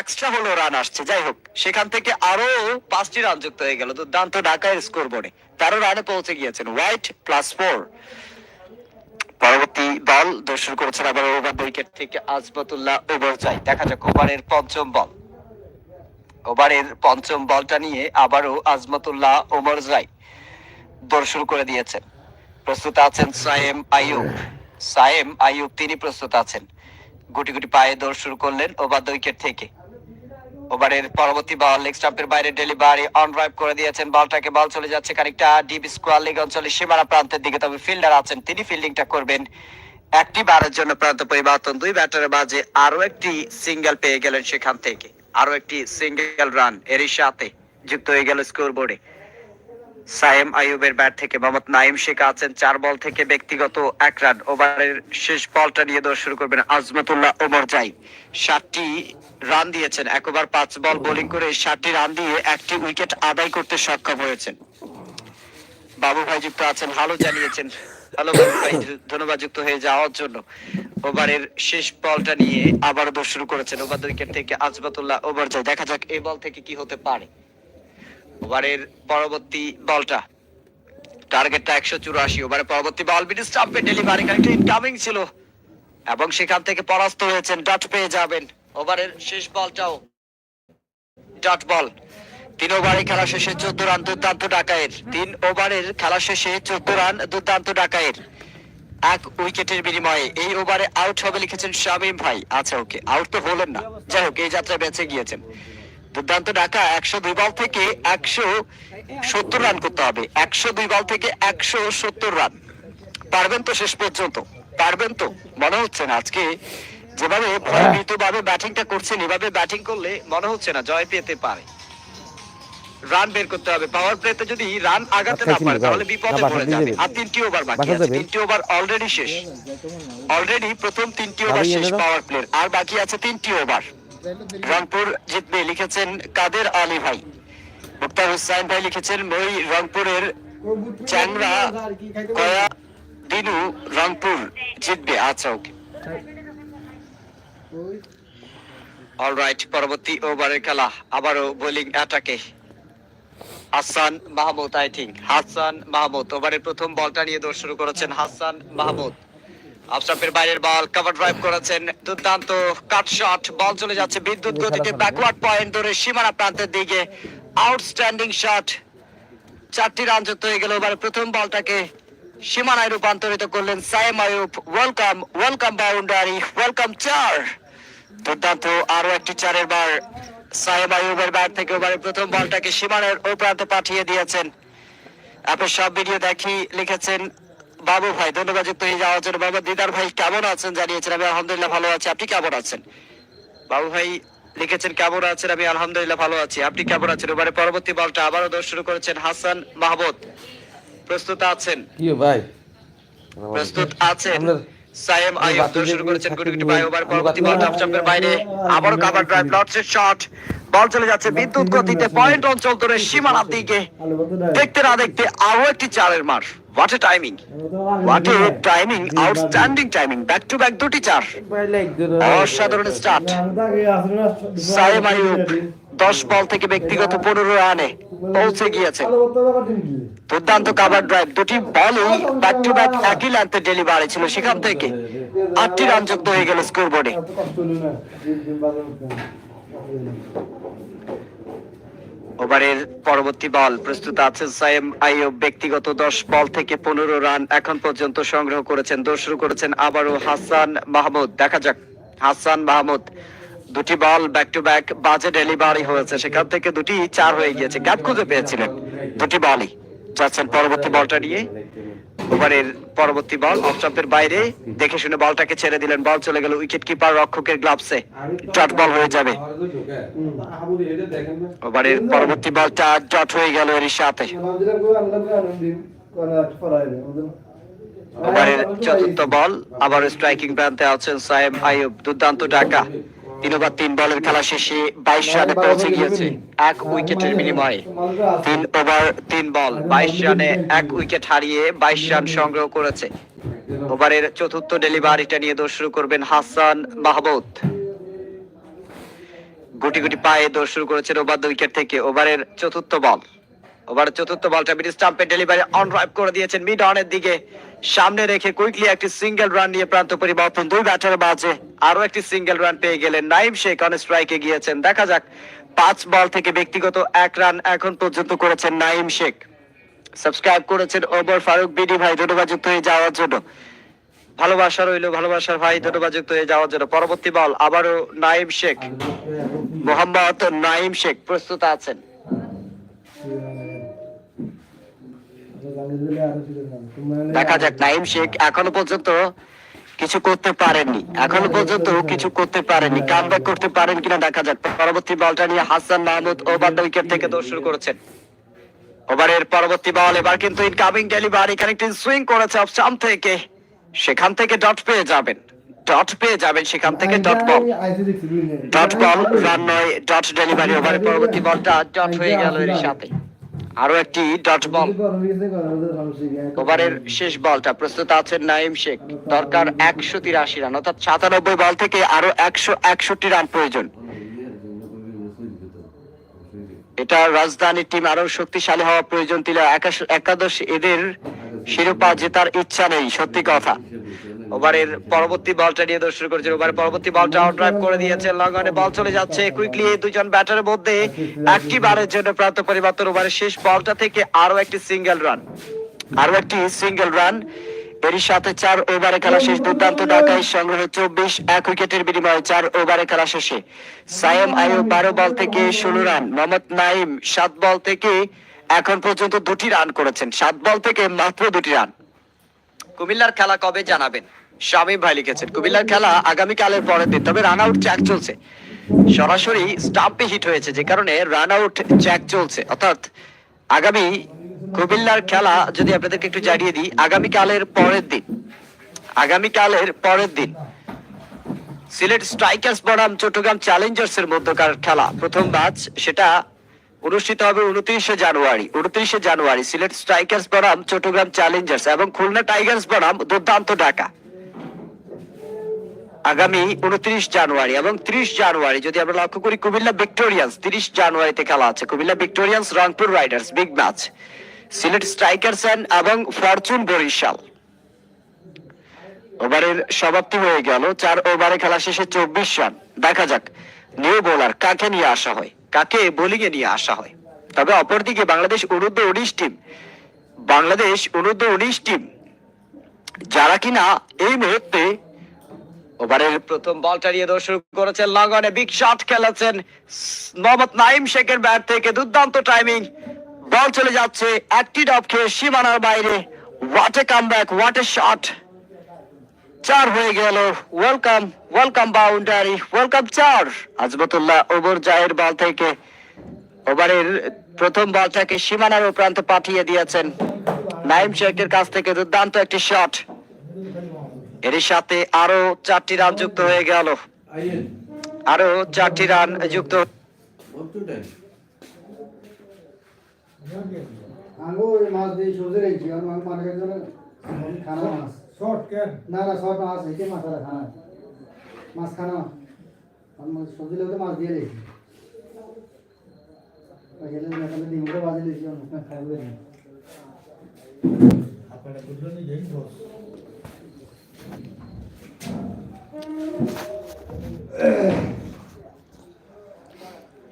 Extra হলো run আসছে। যাই হোক, সেখান থেকে আরও পাঁচটি রান যুক্ত হয়ে গেল। দুর্দান্ত ঢাকায় স্কোর বোর্ডে তেরো রানে পৌঁছে গিয়েছেন হোয়াইট প্লাস ফোর পরবর্তী বল দর্শন করেছেন আবার ওভার উইকেট থেকে আজমতুল্লাহ ওভার যায় দেখা যাক ওভারের পঞ্চম বল। ওভারের পঞ্চম বলটা নিয়ে আবারও আজমতুল্লাহ ওমর দৌড় শুরু করে দিয়েছেন। প্রস্তুত আছেন সায়েম আইয়ুব। সায়েম আইয়ুব, তিনি প্রস্তুত আছেন। গুটি গুটি পায়ে দৌড় শুরু করলেন ওভার উইকেট থেকে। ওভারের পরবর্তী বল লেগ স্টাম্পের বাইরে ডেলিভারি অন ড্রাইভ করে দিয়েছেন। বলটাকে বল চলে যাচ্ছে খানিকটা ডিপ স্কোয়ার লেগ অঞ্চলে সীমানা প্রান্তের দিকে, তবে ফিল্ডার আছেন তিনি। ফিল্ডিংটা করবেন একটি বারের জন্য প্রান্ত পরিবর্তন। দুই ব্যাটারের মাঝে আরও একটি সিঙ্গেল পেয়ে গেলেন সেখান থেকে। আরও একটি সিঙ্গেল রান এরই সাথে যুক্ত হয়ে গেল স্কোর বোর্ডে সায়েম আইয়ুবের ব্যাট থেকে মোহাম্মদ নাইম শেখ আছেন। চার বল থেকে ব্যক্তিগত এক রান। ওভারের শেষ বলটা নিয়ে দৌড় শুরু করবেন আজমতুল্লাহ ওমর জাই। সাতটি রান দিয়েছেন। এক ওভার পাঁচ বল বোলিং করে সাতটি রান দিয়ে একটি উইকেট আদায় করতে সক্ষম হয়েছেন। বাবু ভাই যুক্ত আছেন। ভালো জানিয়েছেন। বাবু ভাই, ধন্যবাদ যুক্ত হয়ে যাওয়ার জন্য। ওভারের শেষ বলটা নিয়ে আবার দৌড় শুরু করেছেন ওভার উইকেট থেকে আজমতুল্লাহ ওভার যায় দেখা যাক এই বল থেকে কি হতে পারে। ওভারের পরবর্তী বলটা। টার্গেটটা একশো চুরাশি ওভারে পরবর্তী বল বিডি স্টাম্পে ডেলিভারি। একটা ইনকামিং ছিল। এবং সেখান থেকে পরাস্ত হয়েছেন ডট পেয়ে যাবেন। ওভারের শেষ বলটাও ডট বল তিন ওভারে খেলা শেষে চোদ্দ রান, দুর্দান্ত ডাকায়ের তিন ওভারের খেলা শেষে চোদ্দ রান, দুর্দান্ত ডাকায়ের এক উইকেটের বিনিময়ে এই ওভারে আউট হবে লিখেছেন শামীম ভাই। আচ্ছা ওকে আউট তো হলেন না। যাই হোক, এই যাত্রা বেঁচে গিয়েছেন। দুর্দান্ত ঢাকা একশো দুই বল থেকে একশো সত্তর রান করতে হবে। একশো দুই বল থেকে একশো সত্তর রান। পারবেন তো শেষ পর্যন্ত? পারবেন তো? মনে হচ্ছে না আজকে? যেভাবে ভয়ভীত ভাবে ব্যাটিংটা করছেন এভাবে ব্যাটিং করলে মনে হচ্ছে না জয় পেতে পারে। রান বের করতে হবে। পাওয়ার প্লেতে যদি রান আগাতে না পারে তাহলে বিপদে পড়ে যাবে আর তিনটি ওভার বাকি আছে। তিনটি ওভার অলরেডি শেষ। অলরেডি প্রথম তিনটি ওভার শেষ পাওয়ার প্লের আর বাকি আছে তিনটি ওভার। রংপুর জিতবে লিখেছেন কাদের আলী ভাই। মুক্তার হুসাইন ভাই লিখেছেন মই রংপুরের চ্যাংরা কয়া দিনু রংপুর জিতবে। আচ্ছা ওকে। অলরাইট পরবর্তী ওভারের খেলা, আবারও বোলিং অ্যাটাকে। হাসান মাহমুদ আই থিঙ্ক হাসান মাহমুদ, ওভারের প্রথম বলটা নিয়ে দৌড় শুরু করেছেন হাসান মাহমুদ। আফসাফের বাইরের বল কভার ড্রাইভ করেছেন। দুর্দান্ত কাট শট বল চলে যাচ্ছে বিদ্যুৎ গতিতে ব্যাকওয়ার্ড পয়েন্ট ধরে সীমানা প্রান্তের দিকে। আউটস্ট্যান্ডিং শট চারটি রান যুক্ত হয়ে গেল এবারে প্রথম বলটাকে সীমানায় রূপান্তরিত করলেন Saim Ayub. Welcome welcome boundary welcome চার। দুর্দান্ত আরও একটি চারের বার। সাহেব আয়ুবের ব্যাট থেকে এবারে প্রথম বলটাকে সীমানার ও প্রান্তে পাঠিয়ে দিয়েছেন। আপনি সব ভিডিও দেখি লিখেছেন বাবু ভাই ধন্যবাদ যুক্ত হয়ে যাওয়ার জন্য। বাবা দিদার ভাই কেমন আছেন? জানিয়েছেন আমি আলহামদুলিল্লাহ ভালো আছি। আপনি কেমন আছেন? বাবু ভাই লিখেছেন কেমন আছেন? আমি আলহামদুলিল্লাহ ভালো আছি। আপনি কেমন আছেন? এবারে পরবর্তী বলটা আবারও দৌড় শুরু করেছেন হাসান মাহমুদ। প্রস্তুত আছেন? কি ভাই? প্রস্তুত আছেন? সায়েম আইয়ুব দৌড় শুরু করেছেন গুটি গুটি বাই ওভার পরবর্তী বাকি বল না- বাইরে আবারও কাভার ড্রাইভ লর্ডসের শট বল চলে যাচ্ছে বিদ্যুৎ গতিতে পয়েন্ট অঞ্চল ধরে সীমানার দিকে। দেখতে না দেখতে আরও একটি চারের মার what a timing what a timing outstanding timing back to back দুটি চার। অসাধারণ স্টার্ট সায়েম আইয়ুব দশ বল থেকে ব্যক্তিগত পনেরো রানে পৌঁছে গিয়েছে। দুর্দান্ত কাভার ড্রাইভ দুটি বলই ব্যাক টু ব্যাক একই লেন্থে ডেলিভারি ছিল সেখান থেকে। আটটি রান যুক্ত হয়ে গেল স্কোর বোর্ডে ওভারের পরবর্তী বল প্রস্তুত আছেন সাইম আইয়ুব। ব্যক্তিগত দশ বল থেকে পনেরো রান এখন পর্যন্ত সংগ্রহ করেছেন দোষ শুরু করেছেন আবারও হাসান মাহমুদ। দেখা যাক, হাসান মাহমুদ, দুটি বল ব্যাক টু ব্যাক বাজে ডেলিভারি হয়েছে। সেখান থেকে দুটি চার হয়ে গিয়েছে। গ্যাপ খুঁজে পেয়েছিলেন দুটি বলই। যাচ্ছেন পরবর্তী বলটা নিয়ে। ওভারের পরবর্তী বল অফচাপের বাইরে। দেখে শুনে বলটাকে ছেড়ে দিলেন, বল চলে গেল উইকেট কিপার রক্ষকের গ্লাভসে। বল হয়ে যাবে। ওভারের পরবর্তী বলটা হয়ে গেল এর সাথে। ওভারের চতুর্থ বল আবার স্ট্রাইকিং প্রান্তে আছেন সাহেব আইয়ুব, দুর্দান্ত টাকা তিন ওভার তিন বলের খেলা শেষে বাইশ রানে পৌঁছে গিয়েছে এক উইকেটের বিনিময়ে। তিন ওভার তিন বল বাইশ রানে এক উইকেট হারিয়ে বাইশ রান সংগ্রহ করেছে। ওভারের চতুর্থ ডেলিভারিটা নিয়ে দৌড় শুরু করবেন হাসান মাহমুদ। গুটি গুটি পায়ে দৌড় শুরু করেছেন ওভার দ্য উইকেট থেকে ওভারের চতুর্থ বল। ওভারের চতুর্থ বলটা মিড স্টাম্পে ডেলিভারি অন ড্রাইভ করে দিয়েছেন মিড অনের দিকে। সামনে রেখে কুইকলি একটি সিঙ্গেল রান নিয়ে প্রান্ত পরিবর্তন। দুই ব্যাটার বাজে। আরও একটি সিঙ্গেল রান পেয়ে গেলেন নাইম। শেখ অন স্ট্রাইকে গিয়েছেন। দেখা যাক, পাঁচ বল থেকে ব্যক্তিগত এক রান এখন পর্যন্ত করেছেন নাইম শেখ। সাবস্ক্রাইব করেছেন ওমর ফারুক। বিডি ভাই, ধন্যবাদ যুক্ত হয়ে যাওয়ার জন্য। ভালোবাসা রইল, ভালোবাসার ভাই, ধন্যবাদ যুক্ত হয়ে যাওয়ার জন্য। পরবর্তী বল, আবারও নাইম শেখ। মোহাম্মদ নাইম শেখ প্রস্তুত আছেন। দেখা যাক নাইম শেখ এখনও পর্যন্ত কিছু করতে পারেননি। এখনও পর্যন্ত কিছু করতে পারেননি। কাম করতে পারেন কিনা দেখা যাক। পরবর্তী বলটা নিয়ে Hasan Mahmud over the wicket থেকে দৌড় শুরু করেছেন। ওভারের পরবর্তী বল এবার কিন্তু ইনকামিং ডেলিভারি কানেক্টিং সুইং করেছে অফ স্টাম্প থেকে। সেখান থেকে ডট পেয়ে যাবেন। ডট পেয়ে যাবেন সেখান থেকে dot ball dot ball run নয় ডট ডেলিভারি ওভারের পরবর্তী বলটা ডট হয়ে গেল এর সাথে। আরও একটি ডট বল ওভারের শেষ বলটা, প্রস্তুত আছেন নাইম শেখ। দরকার একশো তিরাশি রান, অর্থাৎ সাতানব্বই বল থেকে আরও একশো একষট্টি রান প্রয়োজন। এটা রাজধানীর টিম আরও শক্তিশালী হওয়া প্রয়োজন ছিল। একাদশ এদের শিরোপা জেতার ইচ্ছা নেই, সত্যি কথা। ওভারের পরবর্তী বলটা নিয়ে পরবর্তী বলটা আউট ড্রাইভ করে লগনে বল চলে যাচ্ছে কুইকলি এই দুজন ব্যাটারের মধ্যে। একটি বারের জন্য প্রান্ত পরিবর্তন ওভারের শেষ বলটা থেকে আরও একটি সিঙ্গেল রান আরও একটি সিঙ্গেল রান এরই সাথে চার ওভারে খেলা শেষ। দুর্দান্ত ঢাকায় সংগ্রহ চব্বিশ এক উইকেটের বিনিময়ে চার ওভারে খেলা শেষে। সায়েম আয়ুব বারো বল থেকে ষোলো রান। মোহাম্মদ নাইম সাত বল থেকে এখন পর্যন্ত দুটি রান করেছেন। সাত বল থেকে মাত্র দুটি রান। কুমিল্লার খেলা কবে জানাবেন? শামীম ভাই লিখেছেন, কুমিল্লার খেলা আগামীকালের পরের দিন, তবে রান আউট চ্যাক চলছে। সরাসরি স্টাম্পে হিট হয়েছে, যে কারণে রান আউট চ্যাক চলছে। অর্থাৎ আগামী কুমিল্লার খেলা যদি আপনাদেরকে একটু জানিয়ে দিই, আগামীকালের পরের দিন, আগামীকালের পরের দিন সিলেট স্ট্রাইকার্স বনাম চট্টগ্রাম চ্যালেঞ্জার্স এর মধ্যকার খেলা, প্রথম ম্যাচ, সেটা অনুষ্ঠিত হবে উনত্রিশে জানুয়ারি। উনত্রিশে জানুয়ারি, সিলেট স্ট্রাইকার্স বনাম, চট্টগ্রাম চ্যালেঞ্জার্স এবং খুলনা টাইগার্স বনাম, দুর্দান্ত ঢাকা। আগামী উনত্রিশ জানুয়ারি এবং ত্রিশ জানুয়ারি, যদি আমরা লক্ষ্য করি কুমিল্লা ভিক্টোরিয়ান্স, তিরিশ জানুয়ারিতে খেলা আছে। Comilla Victorians, Rangpur Riders, big match. Sylhet Strikers এবং ফরচুন বরিশাল। ওভারের সমাপ্তি হয়ে গেল, চার ওভারে খেলা শেষে চব্বিশ রান। দেখা যাক, নিউ বোলার কাকে নিয়ে আসা হয়। কাকে বোলিং এ নিয়ে আসা হয়? তবে অপরদিকে বাংলাদেশ অনূর্ধ্ব উনিশ টিম, বাংলাদেশ অনূর্ধ্ব উনিশ টিম, যারা কিনা এই মুহূর্তে ওভারের প্রথম বলটা নিয়ে দর্শক করেছেন লগনে বিগ শট খেলেছেন, মোহাম্মদ নাইম শেখের ব্যাট থেকে দুর্দান্ত টাইমিং বল চলে যাচ্ছে, একটি ডব খেয়ে সীমানার বাইরে। What a comeback what a shot চার হয়ে গেল। ওয়েলকাম ওয়েলকাম বাউন্ডারি ওয়েলকাম চার। আজমতুল্লাহ ওবর জায়ের বল থেকে ওভারের প্রথম বলটাকে সীমানার প্রান্তে পাঠিয়ে দিয়েছেন। নাইম শেখের কাছ থেকে দুর্দান্ত একটি শট এর সাথে আরও চারটি রান যুক্ত হয়ে গেল। আরও চারটি রান যুক্ত মাছ দিয়ে সবজি রেখেছি কারণ আমি মানে জন্য খানা মাছ শর্ট কেন না না সব মাছ। রেখে মাছ আর খানা মাছ খানা আমি মাছ সবজি লোকে মাছ দিয়ে রেখেছি গেলে না তাহলে ডিমটা বাজে রেখেছি আমি খাইবে না আপনারা দুজনই গেম বস।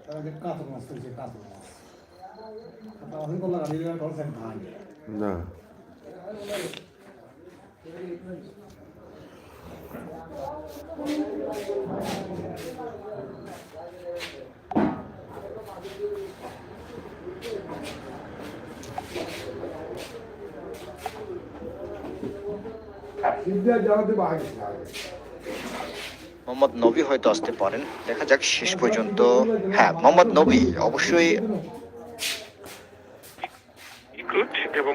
তাহলে কাতল মাছ তুলছে কাতল মাছ। কাতল মাছ করলে গাড়ি দিয়ে ধরছেন ভাই না। সিদ্ধা জগতে বাগে মোহাম্মদ নবী হয়তো আসতে পারেন। দেখা যাক শেষ পর্যন্ত। হ্যাঁ মোহাম্মদ নবী অবশ্যই রিক্রুট এবং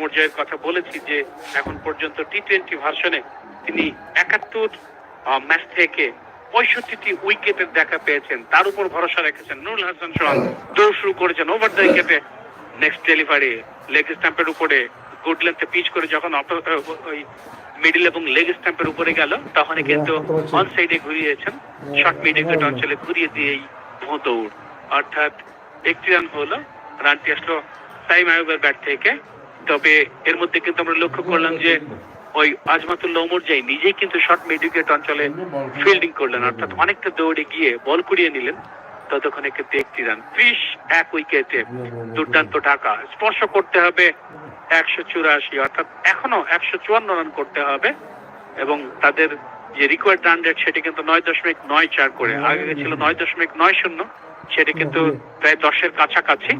অমর জয়ের কথা বলেছি যে এখন পর্যন্ত টি টোয়েন্টি ভার্সনে তিনি একাত্তর ম্যাচ থেকে পঁয়ষট্টিটি উইকেটের দেখা পেয়েছেন। তার উপর ভরসা রেখেছেন নুরুল হাসান সোহান দৌড় শুরু করেছেন ওভার দ্য উইকেটে নেক্সট ডেলিভারি লেগ স্ট্যাম্পের উপরে গুড লেন্থে পিচ করে যখন ওই মিডিল এবং লেগ স্ট্যাম্পের উপরে গেল তখন কিন্তু অন সাইডে ঘুরিয়েছেন। শর্ট মিড উইকেট অঞ্চলে ঘুরিয়ে দিয়েই ভো দৌড়। অর্থাৎ একটি রান হলো রানটি আসলো সাইম আয়ুবের ব্যাট থেকে। তবে এর মধ্যে কিন্তু আমরা লক্ষ্য করলাম যে ওই আজমাতুল্লাহ ওমর যাই নিজেই কিন্তু শর্ট মিড উইকেট অঞ্চলে ফিল্ডিং করলেন, অর্থাৎ অনেকটা দৌড়ে গিয়ে বল কুড়িয়ে নিলেন। একটি রান। ত্রিশ এক উইকেটে দুর্দান্ত স্পর্শ করতে হবে একশো চুরাশি, অর্থাৎ এখনও একশো চুয়ান্ন রান করতে হবে এবং তাদের যে রিকোয়ার্ড রান রেট সেটি কিন্তু নয় দশমিক নয় চার করে। আগে ছিল নয় দশমিক নয় শূন্য, সেটি কিন্তু প্রায় দশের কাছাকাছি।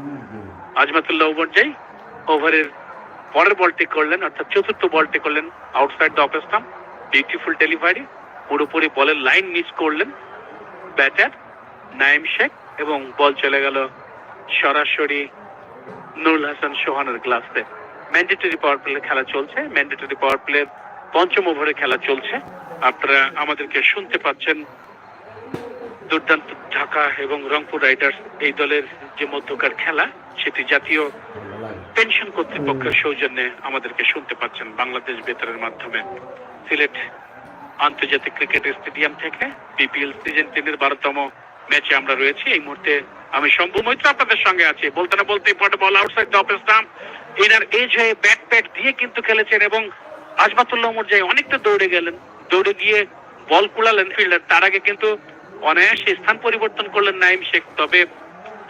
আজমাতুল্লাহ ওমর যাই ওভারের পরের বলটি করলেন, অর্থাৎ চতুর্থ বলটি করলেন outside the off beautiful delivery পুরোপুরি বলের লাইন মিস করলেন ব্যাটার নাইম শেখ এবং বল চলে গেল সরাসরি নুরুল হাসান সোহানের গ্লাসে ম্যান্ডেটরি পাওয়ার প্লে খেলা চলছে। ম্যান্ডেটরি পাওয়ার প্লে পঞ্চম ওভারে খেলা চলছে। আপনারা আমাদেরকে শুনতে পাচ্ছেন দুর্দান্ত ঢাকা এবং রংপুর রাইডার্স এই দলের যে মধ্যকার খেলা, সেটি জাতীয় পেনশন কর্তৃপক্ষের সৌজন্যে আমাদেরকে শুনতে পাচ্ছেন বাংলাদেশ বেতারের মাধ্যমে। সিলেট আন্তর্জাতিক ক্রিকেট স্টেডিয়াম থেকে বিপিএল সিজন তিনের বারোতম ম্যাচে আমরা রয়েছি। এই মুহূর্তে আমি শম্ভু মৈত্র আপনাদের সঙ্গে আছি। বলতে না বলতে পট ball outside the off stump এনার এজ হয়ে ব্যাট প্যাট দিয়ে কিন্তু খেলেছেন এবং আজমাতুল্লাহ ওমর অনেকটা দৌড়ে গেলেন দৌড়ে গিয়ে বল কুড়ালেন ফিল্ডার তার আগে কিন্তু অনায়াসে স্থান পরিবর্তন করলেন নাইম শেখ। তবে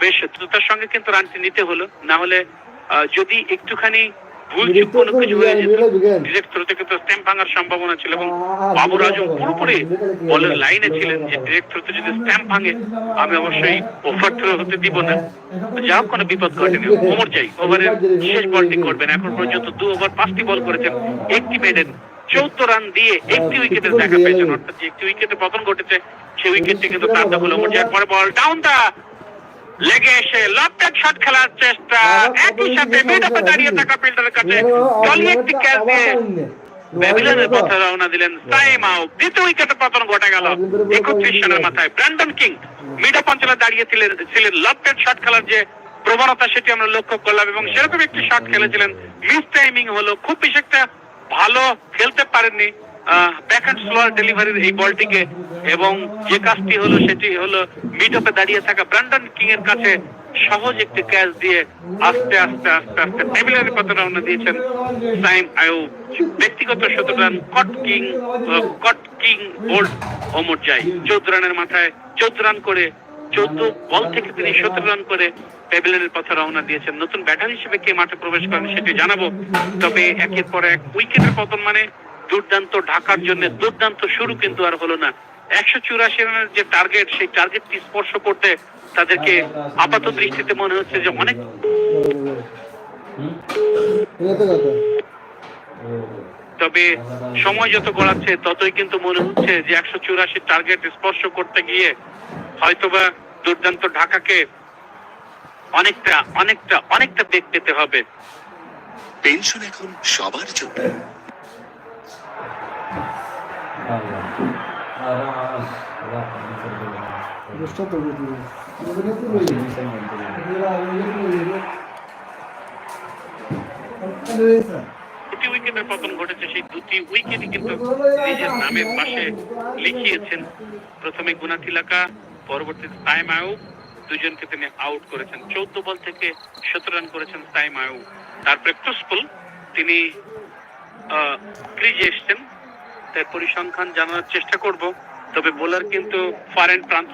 বেশ দ্রুতার সঙ্গে কিন্তু রানটি নিতে হলো। না হলে যদি একটুখানি ভুল চুক কোনো কিছু হয়ে যেত ডিরেক্ট থ্রোতে কিন্তু স্ট্যাম্প ভাঙার সম্ভাবনা ছিল এবং বাবুর আজম পুরোপুরি বলের লাইনে ছিলেন যে ডিরেক্ট থ্রোতে যদি স্ট্যাম্প ভাঙে আমি অবশ্যই ওভার থ্রো হতে দিব না। যা হোক কোনো বিপদ ঘটেনি ওমর চাই ওভারের শেষ বলটি করবেন এখন পর্যন্ত দু ওভার পাঁচটি বল করেছেন একটি মেডেন চৌদ্দ রান দিয়ে একটি উইকেটের দেখা পেয়েছেন অর্থাৎ যে একটি উইকেটে পতন ঘটেছে সেই উইকেটটি কিন্তু তার দখল ওমর পরে বল ডাউন দা লেগে এসে লফটেড শট খেলার চেষ্টা। একই সাথে দাঁড়িয়ে থাকা ফিল্ডারের কাছে জলি একটি ক্যাচ দিয়ে ব্যাবিলনের পথে রওনা দিলেন সাইম আউট দ্বিতীয় উইকেটে পতন ঘটে গেল। একত্রিশ রানের মাথায় ব্র্যান্ডন কিং মিড অফ অঞ্চলে দাঁড়িয়ে ছিলেন ছিলেন। শট খেলার যে প্রবণতা সেটি আমরা লক্ষ্য করলাম এবং সেরকম একটি শট খেলেছিলেন। মিস টাইমিং হলো। খুব বেশি একটা ভালো খেলতে পারেননি ব্যাকহ্যান্ড স্লোয়ার ডেলিভারির এই বলটিকে এবং যে কাজটি হলো সেটি হলো মিড অফে দাঁড়িয়ে থাকা ব্র্যান্ডন কিং এর কাছে সহজ একটি ক্যাচ দিয়ে আস্তে আস্তে আস্তে আস্তে টেবিলের পথে রওনা দিয়েছেন সাইম আয়ুব ব্যক্তিগত সতেরো run caught king caught king bowled Omarzai চৌদ্দ রানের মাথায় চৌদ্দ রান করে, চৌদ্দ বল থেকে তিনি সতেরো রান করে প্যাভিলিয়নের পথে রওনা দিয়েছেন। নতুন ব্যাটার হিসেবে কে মাঠে প্রবেশ করেন সেটি জানাব। তবে একের পর এক উইকেটের পতন মানে দুর্দান্ত ঢাকার জন্য দুর্দান্ত শুরু কিন্তু আর হলো না। একশো চুরাশি রানের যে টার্গেট সেই টার্গেটটি স্পর্শ করতে তাদেরকে আপাত দৃষ্টিতে মনে হচ্ছে যে অনেক তবে সময় যত গড়াচ্ছে, ততই কিন্তু মনে হচ্ছে যে একশো চুরাশি টার্গেট স্পর্শ করতে গিয়ে হয়তোবা দুর্দান্ত ঢাকাকে অনেকটা অনেকটা অনেকটা বেগ পেতে হবে। পেনশন এখন সবার জন্য। দুটি উইকেটের পতন ঘটেছে সেই দুটি উইকেটই কিন্তু নিজের নামের পাশে লিখিয়েছেন প্রথমে গুনাথিলাকা পরবর্তীতে সাইম আয়ুব দুজনকে তিনি আউট করেছেন চৌদ্দ বল থেকে সতেরো রান করেছেন সাইম আয়ুব তারপরে প্র্যাকটিসফুল তিনি ক্রিজে এসছেন তার পরিসংখ্যান জানার চেষ্টা করব তবে বোলার কিন্তু ফরেন প্রান্ত